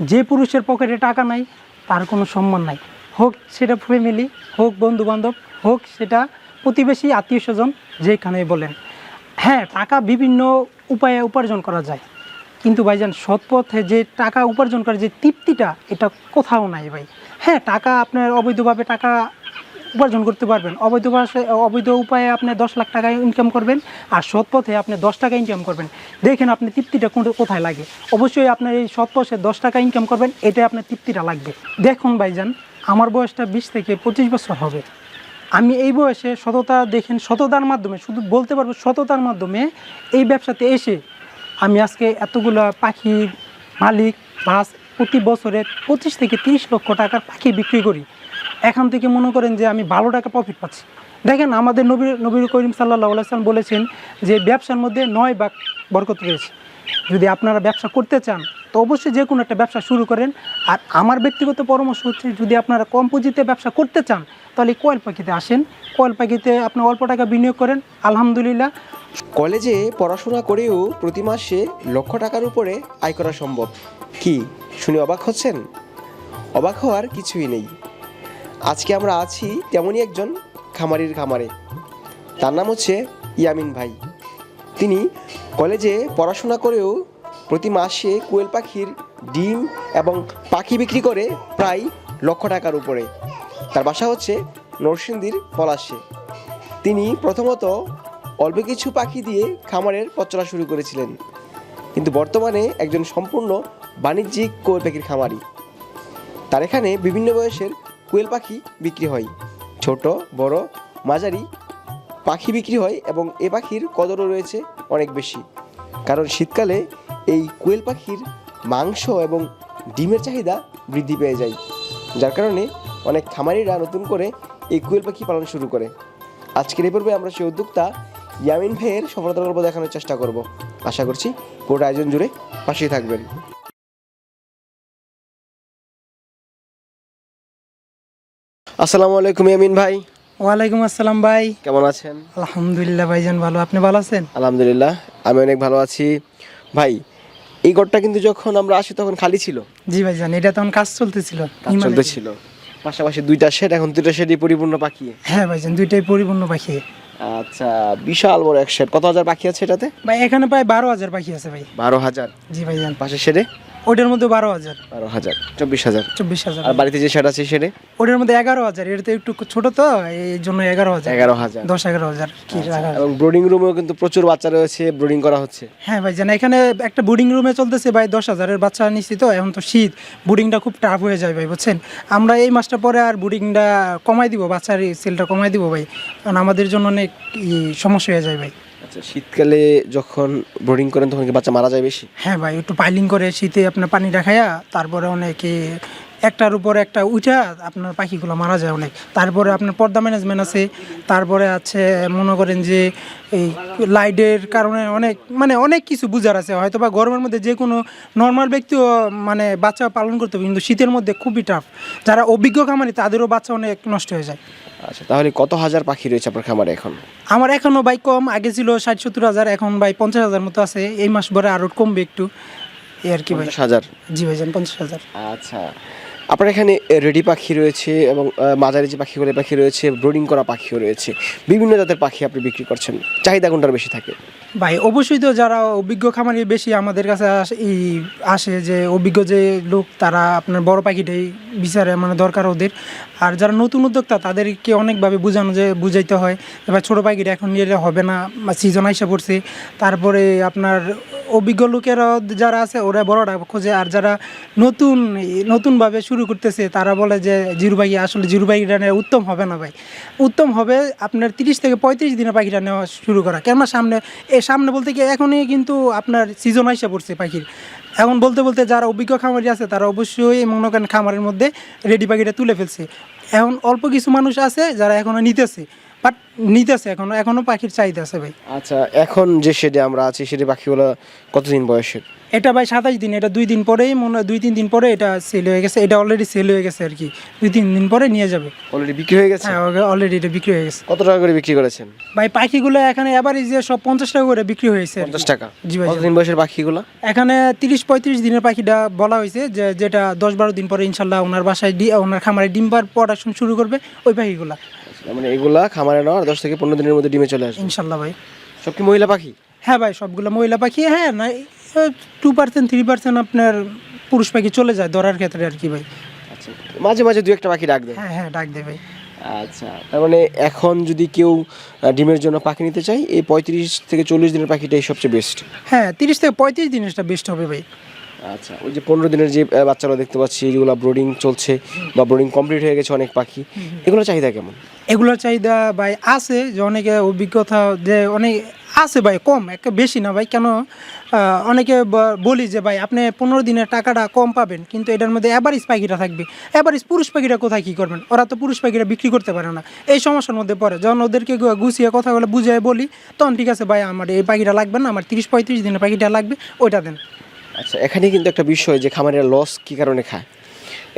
যে পুরুষের পকেটে টাকা নাই, তার কোনো সম্মান নাই। হোক সেটা ফ্যামিলি হোক বন্ধুবান্ধব, হোক সেটা প্রতিবেশী, আত্মীয় স্বজন, যেখানে বলেন। হ্যাঁ টাকা বিভিন্ন উপায়ে উপার্জন করা যায়। কিন্তু ভাইজান, সৎ পথে যে টাকা উপার্জন করার যে তৃপ্তিটা, এটা কোথাও নাই ভাই। হ্যাঁ টাকা আপনার অবৈধভাবে টাকা উপার্জন করতে পারবেন। অবৈধ অবৈধ উপায়ে আপনি দশ লাখ টাকা ইনকাম করবেন আর সৎ পথে আপনি দশ টাকা ইনকাম করবেন। দেখেন আপনি তৃপ্তিটা কোথায় লাগে? অবশ্যই আপনার এই সৎ পথে দশ টাকা ইনকাম করবেন এটা আপনার তৃপ্তিটা লাগবে। দেখুন ভাইজান, আমার বয়সটা বিশ থেকে পঁচিশ বছর হবে। আমি এই বয়সে সততা দেখেন, সততার মাধ্যমে, শুধু বলতে পারব সততার মাধ্যমে এই ব্যবসাতে এসে আমি আজকে এতগুলো পাখির মালিক প্লাস প্রতি বছরে পঁচিশ থেকে তিরিশ লক্ষ টাকার পাখি বিক্রি করি। এখান থেকে মনে করেন যে আমি ভালো টাকা প্রফিট পাচ্ছি। দেখেন আমাদের নবী নবীর করিম সাল্লাহ সাল্লাম বলেছেন যে ব্যবসার মধ্যে নয় ভাগ বরকত রয়েছে। যদি আপনারা ব্যবসা করতে চান, তো অবশ্যই যে কোনো একটা ব্যবসা শুরু করেন। আর আমার ব্যক্তিগত পরামর্শ হচ্ছে, যদি আপনারা কম পুঁজিতে ব্যবসা করতে চান, তাহলে কোয়েল পাখিতে আসেন। কোয়েল পাখিতে আপনি অল্প টাকা বিনিয়োগ করেন, আলহামদুলিল্লাহ। কলেজে পড়াশোনা করেও প্রতি মাসে লক্ষ টাকার উপরে আয় করা সম্ভব। কি, শুনে অবাক হচ্ছেন? অবাক হওয়ার কিছুই নেই। আজকে আমরা আছি তেমনই একজন খামারির খামারে। তার নাম হচ্ছে ইয়ামিন ভাই। তিনি কলেজে পড়াশোনা করেও প্রতি মাসে কোয়েল পাখির ডিম এবং পাখি বিক্রি করে প্রায় লক্ষ টাকার উপরে। তার বাসা হচ্ছে নরসিংদীর পলাশে। তিনি প্রথমত অল্প কিছু পাখি দিয়ে খামারের পথ চলা শুরু করেছিলেন। কিন্তু বর্তমানে একজন সম্পূর্ণ বাণিজ্যিক কোয়েল পাখির খামারি। তার এখানে বিভিন্ন বয়সের কোয়েল পাখি বিক্রি হয়। ছোট, বড়, মাঝারি পাখি বিক্রি হয় এবং এ পাখির কদরও রয়েছে অনেক বেশি। কারণ শীতকালে এই কোয়েল পাখির মাংস এবং ডিমের চাহিদা বৃদ্ধি পেয়ে যায়। যার কারণে অনেক খামারিরা নতুন করে এই কোয়েল পাখি পালন শুরু করে। আজকের এই পর্বে আমরা সেই উদ্যোক্তা ইয়ামিন ভাইয়ের সফলতার গল্প দেখানোর চেষ্টা করব। আশা করছি পুরোটা আয়োজন জুড়ে পাশেই থাকবেন। আসসালামু আলাইকুম ইয়ামিন ভাই। ওয়ালাইকুম আসসালাম ভাই। কেমন আছেন? আলহামদুলিল্লাহ ভাইজান ভালো। আপনি ভালো আছেন? আলহামদুলিল্লাহ আমি অনেক ভালো আছি। ভাই এই ঘরটা কিন্তু যখন আমরা আসি তখন খালি ছিল? জি ভাইজান এটা তখন কাজ চলতেছিল কাজ চলতেছিল। পাশাপাশি দুইটা শেড এখন দুইটা শেডই পরিপূর্ণ পাখি? হ্যাঁ ভাইজান দুইটাই পরিপূর্ণ পাখি। আচ্ছা বিশাল বড় এক শেড কত হাজার পাখি আছে এটাতে? ভাই এখানে প্রায় বারো হাজার পাখি আছে ভাই। বারো হাজার। জি ভাইজান। পাশে শেডে ওটার মধ্যে বারো হাজার। বারো হাজার চব্বিশ হাজার। চব্বিশ হাজার। আর বাড়িতে যে শেড আছে শেডে? ওটার মধ্যে এগারো হাজার এটা তো একটু ছোট তো এই জন্য এগারো হাজার। এগারো হাজার। দশ এগারো হাজার কি এবং ব্রোডিং রুমেও কিন্তু প্রচুর বাচ্চা রয়েছে ব্রোডিং করা হচ্ছে। হ্যাঁ ভাই জান এখানে একটা বোর্ডিং রুমে চলতেছে ভাই দশ হাজারের বাচ্চা নিচ্ছি তো এখন তো শীত বোর্ডিংটা খুব টাফ হয়ে যায় ভাই বুঝছেন? আমরা এই মাসটা পরে আর বোর্ডিংটা কমাই দিব বাচ্চার সেলটা কমাই দিব ভাই কারণ আমাদের জন্য অনেক সমস্যা হয়ে যায় ভাই। আচ্ছা শীতকালে যখন ব্রোডিং করেন, তখন কি বাচ্চা মারা যায় বেশি? হ্যাঁ ভাই, একটু পাইলিং করে শীতে আপনার পানি রাখাইয়া, তারপরে অনেকে একটার উপর একটা উঠা আপনার পাখিগুলো মারা যায় অনেক। তারপরে আপনার পর্দা ম্যানেজমেন্ট আছে, তারপরে আছে, মনে করেন যে এই লাইটের কারণে অনেক মানে অনেক কিছু বুঝার আছে। হয়তো বা গরমের মধ্যে যে কোনো নর্মাল ব্যক্তিও মানে বাচ্চা পালন করতে পারে কিন্তু শীতের মধ্যে খুবই টাফ যারা অভিজ্ঞ খামারি, তাদেরও বাচ্চা অনেক নষ্ট হয়ে যায়। আচ্ছা তাহলে কত হাজার পাখি রয়েছে আপনার খামারে এখন? আমার এখনও ভাই কম আগে ছিল ষাট সত্তর হাজার এখন ভাই পঞ্চাশ হাজার মতো আছে। এই মাস পরে আরও কমবে একটু। এই আর কি ভাই। হাজার? জি ভাইজান পঞ্চাশ হাজার। আচ্ছা। আপনার এখানে রেডি পাখি রয়েছে এবং মাঝারি যে পাখিগুলো পাখি রয়েছে, ব্রোডিং করা পাখিও রয়েছে। বিভিন্ন জাতের পাখি আপনি বিক্রি করছেন। চাহিদা কোনটার বেশি থাকে? ভাই, অবশ্যই তো যারা অভিজ্ঞ খামারি বেশি আমাদের কাছে আসে এই আসে যে অভিজ্ঞ যে লোক, তারা আপনার বড় পাখিটাই বিচারে মানে দরকার ওদের। আর যারা নতুন উদ্যোক্তা, তাদেরকে অনেকভাবে বোঝানো যে, বুঝাইতে হয়। এবার ছোটো পাখিটা এখন নিলে হবে না সিজন আইসা পড়ছে। তারপরে আপনার অভিজ্ঞ লোকেরা যারা আছে, ওরা বড়টা খোঁজে। আর যারা নতুন, নতুনভাবে শুরু করতেছে, তারা বলে যে, জিরু পাখি আসলে জিরু পাখিটা উত্তম হবে না ভাই। উত্তম হবে আপনার তিরিশ থেকে পঁয়ত্রিশ দিনে পাখিটা নেওয়া শুরু করা। কেননা সামনে, এ সামনে বলতে কি এখনই কিন্তু আপনার সিজন আইসা পড়ছে পাখির। এখন বলতে বলতে যারা অভিজ্ঞ খামারি আছে, তারা অবশ্যই মনে করেন খামারের মধ্যে রেডি পাখিটা তুলে ফেলছে। এখন অল্প কিছু মানুষ আছে যারা এখনও নিতেছে। বাট নিতেছে এখনও এখনও পাখির চাহিদা আছে ভাই। আচ্ছা এখন যে শেডে আমরা আছি সেটি পাখিগুলো কতদিন বয়সের? এটা ভাই সাতাশ দিন এটা দুই দিন পরেই মনে হয় দুই তিন দিন পরে এটা সেল হয়ে গেছে এটা অলরেডি সেল হয়ে গেছে আর কি। দুই তিন দিন পরে নিয়ে যাবে। অলরেডি বিক্রি হয়ে গেছে? হ্যাঁ অলরেডি এটা বিক্রি হয়ে গেছে। কত টাকা করে বিক্রি করেছেন? ভাই পাখিগুলো এখানে এবারে যে সব পঞ্চাশ টাকা করে বিক্রি হয়েছে পঞ্চাশ টাকা। জি ভাই। কতদিন বয়সের পাখিগুলো? এখানে তিরিশ পঁয়ত্রিশ দিনের পাখিটা বলা হয়েছে যে যেটা দশ বারো দিন পরে ইনশাল্লাহ ওনার বাসায় ডি ওনার খামারে ডিম্বার প্রোডাকশন শুরু করবে ওই পাখিগুলা। মানে এগুলা খামারে নেওয়ার দশ থেকে পনেরো দিনের মধ্যে ডিমে চলে আসবে। ইনশাল্লাহ ভাই। সব কি মহিলা পাখি? হ্যাঁ ভাই সবগুলো মহিলা পাখি হ্যাঁ না টু পার্সেন্ট থ্রি পার্সেন্ট আপনার পুরুষ পাখি চলে যায় ধরার ক্ষেত্রে আর কি ভাই। আচ্ছা মাঝে মাঝে দু একটা পাখি ডাক দেয়। হ্যাঁ হ্যাঁ ডাক দে ভাই। আচ্ছা তার মানে এখন যদি কেউ ডিমের জন্য পাখি নিতে চায় এই পঁয়ত্রিশ থেকে চল্লিশ দিনের পাখিটাই সবচেয়ে বেস্ট হ্যাঁ তিরিশ থেকে পঁয়ত্রিশ দিনেরটা বেস্ট হবে ভাই। আচ্ছা ওই যে পনেরো দিনের যে বাচ্চারা দেখতে পাচ্ছি যেগুলো ব্রোডিং চলছে বা ব্রোডিং কমপ্লিট হয়ে গেছে অনেক পাখি এগুলোর চাহিদা কেমন? এগুলোর চাহিদা ভাই আছে যে অনেকে অভিজ্ঞতা যে অনেক আছে ভাই, কম একটা বেশি না ভাই। কেন অনেকে বলি যে ভাই, আপনি পনেরো দিনের টাকাটা কম পাবেন, কিন্তু এটার মধ্যে অ্যাভারেজ পাখিটা থাকবে। অ্যাভারেজ পুরুষ পাখিটা কোথায় কী করবেন? ওরা তো পুরুষ পাখিটা বিক্রি করতে পারে না। এই সমস্যার মধ্যে পড়ে। যখন ওদেরকে গুছিয়ে কথাগুলো বুঝিয়ে বলি, তখন ঠিক আছে ভাই, আমার এই পাখিটা লাগবে না, আমার তিরিশ পঁয়ত্রিশ দিনের পাখিটা লাগবে, ওইটা দেন। আচ্ছা এখানে কিন্তু একটা বিষয় যে খামারের লস কী কারণে খায়?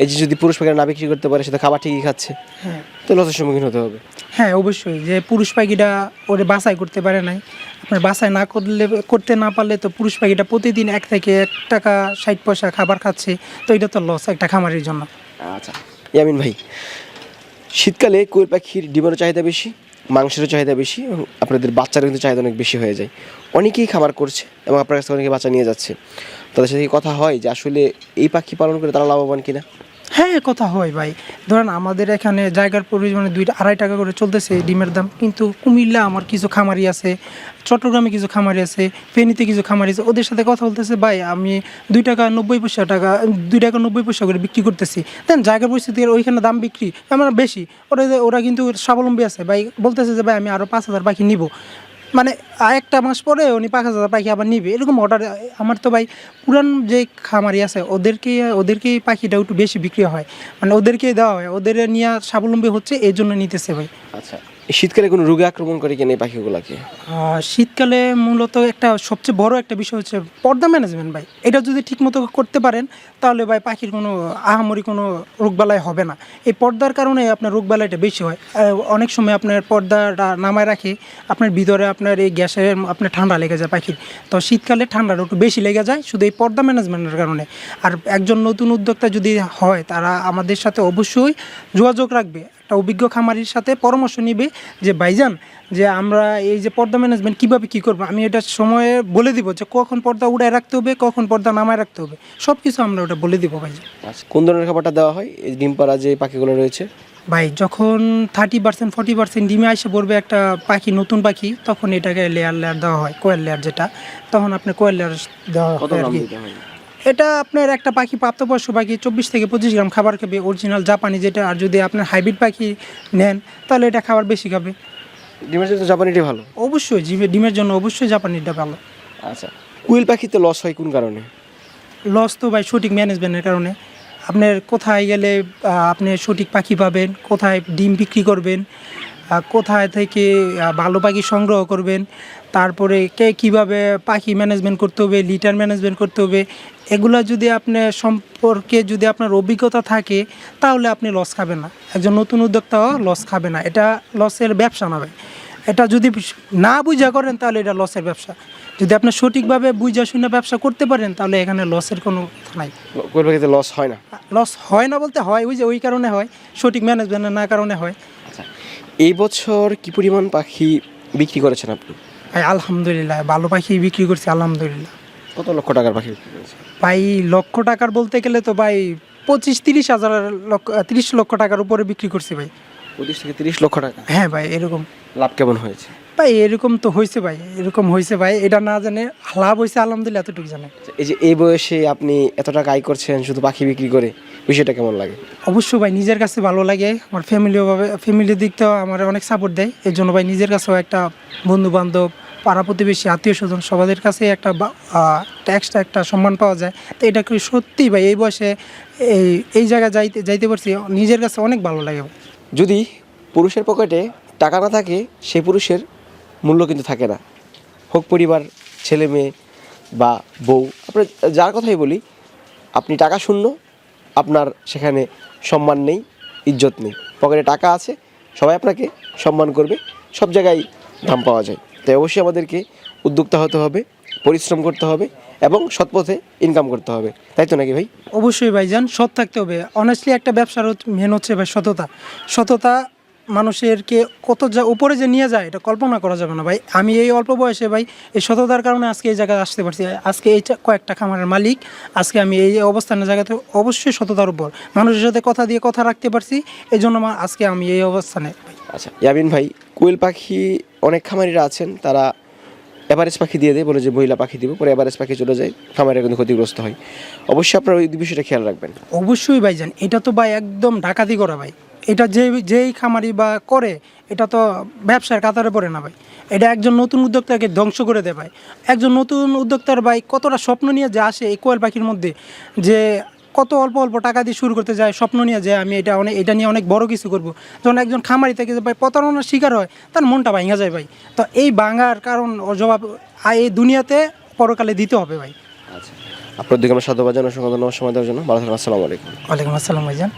এই যে যদি পুরুষ পাখিরা না বিক্রি করতে পারে সেটা খাবার ঠিকই খাচ্ছে। হ্যাঁ। তো লসের সম্মুখীন হতে হবে। হ্যাঁ অবশ্যই। যে পুরুষ পাখিটা ওরে বাছাই করতে পারে নাই আপনার বাছাই না করলে করতে না পারলে তো পুরুষ পাখিটা প্রতিদিন এক থেকে এক টাকা ষাট পয়সা খাবার খাচ্ছে তো এটা তো লস একটা খামারের জন্য। আচ্ছা ইয়ামিন ভাই শীতকালে কোয়েল পাখির ডিমেরও চাহিদা বেশি? মাংসেরও চাহিদা বেশি এবং আপনাদের বাচ্চারও কিন্তু চাহিদা অনেক বেশি হয়ে যায়। অনেকেই খাবার করছে এবং আপনার কাছে অনেকে বাচ্চা নিয়ে যাচ্ছে। তাদের সাথে কথা হয় যে আসলে এই পাখি পালন করে তারা লাভবান কিনা? হ্যাঁ কথা হয় ভাই। ধরেন আমাদের এখানে জায়গার পরিমাণে দুইটা আড়াই টাকা করে চলতেছে ডিমের দাম। কিন্তু কুমিল্লা আমার কিছু খামারি আছে, চট্টগ্রামে কিছু খামারি আছে, ফেনীতে কিছু খামারি আছে, ওদের সাথে কথা বলতেছে, ভাই, আমি দুই টাকা নব্বই পয়সা টাকা, দুই টাকা নব্বই পয়সা করে বিক্রি করতেছি। দেন জায়গার পরিস্থিতি ওইখানে দাম বিক্রি, আমার বেশি। ওরা ওরা কিন্তু স্বাবলম্বী আছে। ভাই, বলতেছে যে, ভাই, আমি আরও পাঁচ হাজার বাকি নিব। মানে একটা মাস পরে উনি পাঁচ হাজার পাখি আবার নিবে। এরকম অর্ডার আমার তো ভাই পুরান যে খামারি আছে, ওদেরকে ওদেরকেই পাখিটা একটু বেশি বিক্রি হয়। মানে ওদেরকেই দেওয়া হয়, ওদের নিয়ে স্বাবলম্বী হচ্ছে এই জন্য নিতেছে ভাই। আচ্ছা। শীতকালে কোনো রোগে আক্রমণ করে কিনা এই পাখিগুলোকে? শীতকালে মূলত একটা সবচেয়ে বড় একটা বিষয় হচ্ছে পর্দা ম্যানেজমেন্ট ভাই। এটা যদি ঠিকমতো করতে পারেন, তাহলে ভাই পাখির কোনো আহামরি কোনো রোগবালাই হবে না। এই পর্দার কারণে আপনার রোগবালাইটা বেশি হয়। অনেক সময় আপনার পর্দাটা নামায় রাখে, আপনার ভিতরে আপনার এই গ্যাসের আপনার ঠান্ডা লেগে যায় পাখির। তো শীতকালে ঠান্ডাটা একটু বেশি লেগে যায় শুধু এই পর্দা ম্যানেজমেন্টের কারণে। আর একজন নতুন উদ্যোক্তা যদি হয়, তারা আমাদের সাথে অবশ্যই যোগাযোগ রাখবে। একটা অভিজ্ঞ খামারির সাথে পরামর্শ নিবে যে ভাইজান যে আমরা এই যে পর্দা ম্যানেজমেন্ট কীভাবে কী করব? আমি এটা সময়ে বলে দিব যে কখন পর্দা উড়ায় রাখতে হবে কখন পর্দা নামায় রাখতে হবে। সব কিছু আমরা ওটা বলে দিব ভাইজান। আচ্ছা কোন ধরনের খাবারটা দেওয়া হয়? এই ডিম পাড়া যে পাখিগুলো রয়েছে? ভাই যখন থার্টি পার্সেন্ট ফর্টি পার্সেন্ট ডিমে এসে পড়বে একটা পাখি নতুন পাখি তখন এটাকে লেয়ার লেয়ার দেওয়া হয় কোয়েল লেয়ার যেটা তখন আপনি কোয়েল লেয়ার দেওয়া হয়? এটা আপনার একটা পাখি প্রাপ্তবয়স্ক পাখি চব্বিশ থেকে পঁচিশ গ্রাম খাবার খাবে অরিজিনাল জাপানি যেটা আর যদি আপনার হাইব্রিড পাখি নেন তাহলে এটা খাবার বেশি খাবে। ডিমের জন্য জাপানিটাই ভালো। অবশ্যই জিমে ডিমের জন্য অবশ্যই জাপানিটা ভালো। আচ্ছা কুইল পাখিতে লস হয় কোন কারণে? লস তো ভাই সঠিক ম্যানেজমেন্টের কারণে। আপনার কোথায় গেলে আপনি সঠিক পাখি পাবেন কোথায় ডিম বিক্রি করবেন কোথায় থেকে ভালো পাখি সংগ্রহ করবেন তারপরে কে কীভাবে পাখি ম্যানেজমেন্ট করতে হবে লিটার ম্যানেজমেন্ট করতে হবে এগুলা যদি আপনার সম্পর্কে যদি আপনার অভিজ্ঞতা থাকে তাহলে আপনি লস খাবেন না। একজন নতুন উদ্যোক্তাও লস খাবে না। এটা লসের ব্যবসা না ভাই। এটা যদি না বুঝা করেন তাহলে এটা লসের ব্যবসা। যদি আপনি সঠিকভাবে বুঝা শুনে ব্যবসা করতে পারেন তাহলে এখানে লসের কোনো নাই। লস হয় না। লস হয় না বলতে হয় ওই যে ওই কারণে হয় সঠিক ম্যানেজমেন্টের না কারণে হয়। এই বছর কি পরিমাণ পাখি বিক্রি করেছেন আপনি? ভাই আলহামদুলিল্লাহ ভালো পাখি বিক্রি করছি আলহামদুলিল্লাহ। কত লক্ষ টাকার পাখি বিক্রি করেছেন? ভাই লক্ষ টাকার বলতে গেলে তো ভাই পঁচিশ তিরিশ হাজার লক্ষ তিরিশ লক্ষ টাকার উপরে বিক্রি করছি ভাই। পঁচিশ থেকে তিরিশ লক্ষ টাকা। হ্যাঁ ভাই এরকম। লাভ কেমন হয়েছে? ভাই এরকম তো হয়েছে ভাই এরকম হয়েছে ভাই। এটা না জানে লাভ হয়েছে আলহামদুলিল্লাহ এতটুকু জানে। এই যে এই বয়সে আপনি এত টাকা আয় করছেন শুধু পাখি বিক্রি করে বিষয়টা কেমন লাগে? অবশ্যই ভাই নিজের কাছে ভালো লাগে। আমার ফ্যামিলিও ভাবে ফ্যামিলির দিক থেকেও আমার অনেক সাপোর্ট দেয়। এই জন্য ভাই নিজের কাছেও একটা বন্ধু বান্ধব পাড়া প্রতিবেশী আত্মীয় স্বজন সবাদের কাছে একটা ট্যাক্সটা একটা সম্মান পাওয়া যায়। তো এটা কি সত্যি ভাই এই বয়সে এই এই জায়গায় যাইতে যাইতে পারছি নিজের কাছে অনেক ভালো লাগে। যদি পুরুষের পকেটে টাকা না থাকে সেই পুরুষের মূল্য কিন্তু থাকে না। হোক পরিবার, ছেলে মেয়ে বা বউ। আপনার যার কথাই বলি, আপনি টাকা শূন্য, আপনার সেখানে সম্মান নেই, ইজ্জত নেই। পকেটে টাকা আছে, সবাই আপনাকে সম্মান করবে, সব জায়গায় দাম পাওয়া যায়। তাই অবশ্যই আমাদেরকে উদ্যোক্তা হতে হবে, পরিশ্রম করতে হবে এবং সৎপথে ইনকাম করতে হবে। তাই তো নাকি ভাই? অবশ্যই ভাইজান, সৎ থাকতে হবে। অনেস্টলি একটা ব্যবসার মেন হচ্ছে ভাই সততা। সততা মানুষেরকে কত যা উপরে যে নিয়ে যায় এটা কল্পনা করা যাবে না। ভাই আমি এই অল্প বয়সে ভাই এই সততার কারণে আজকে এই জায়গায় আসতে পারছি। আজকে এই কয়েকটা খামারের মালিক আজকে আমি এই অবস্থানের জায়গাতে অবশ্যই সততার উপর। মানুষের সাথে কথা দিয়ে কথা রাখতে পারছি এই জন্য আজকে আমি এই অবস্থানে। আচ্ছা ইয়াবিন ভাই কোয়েল পাখি অনেক খামারিরা আছেন তারা এভারেজ পাখি দিয়ে দেয় বলে যে মহিলা পাখি দিব পরে এভারেজ পাখি চলে যায় খামারে কিন্তু ক্ষতিগ্রস্ত হয়। অবশ্যই আপনারা ওই বিষয়টা খেয়াল রাখবেন। অবশ্যই ভাই ভাইজান এটা তো ভাই একদম ডাকাতি করা ভাই। এটা যে যেই খামারি বা করে এটা তো ব্যবসার কাতারে পড়ে না ভাই। এটা একজন নতুন উদ্যোক্তাকে ধ্বংস করে দেয় ভাই। একজন নতুন উদ্যোক্তার ভাই কতটা স্বপ্ন নিয়ে যে আসে এই কোয়েল পাখির মধ্যে যে কত অল্প অল্প টাকা দিয়ে শুরু করতে যায় স্বপ্ন নিয়ে যায় আমি এটা অনেক এটা নিয়ে অনেক বড় কিছু করব। যখন একজন খামারি থেকে ভাই প্রতারণার শিকার হয় তার মনটা ভাঙা যায় ভাই। তো এই ভাঙার কারণ জবাব এই দুনিয়াতে পরকালে দিতে হবে ভাই। আচ্ছা। আপনার দিকে আমরা সাধুবাদ জানাই সঙ্গে ধন্যবাদ সময় দেওয়ার জন্য। ভালো থাকুন আসসালামু আলাইকুম। ওয়ালাইকুম আসসালাম ভাইজান।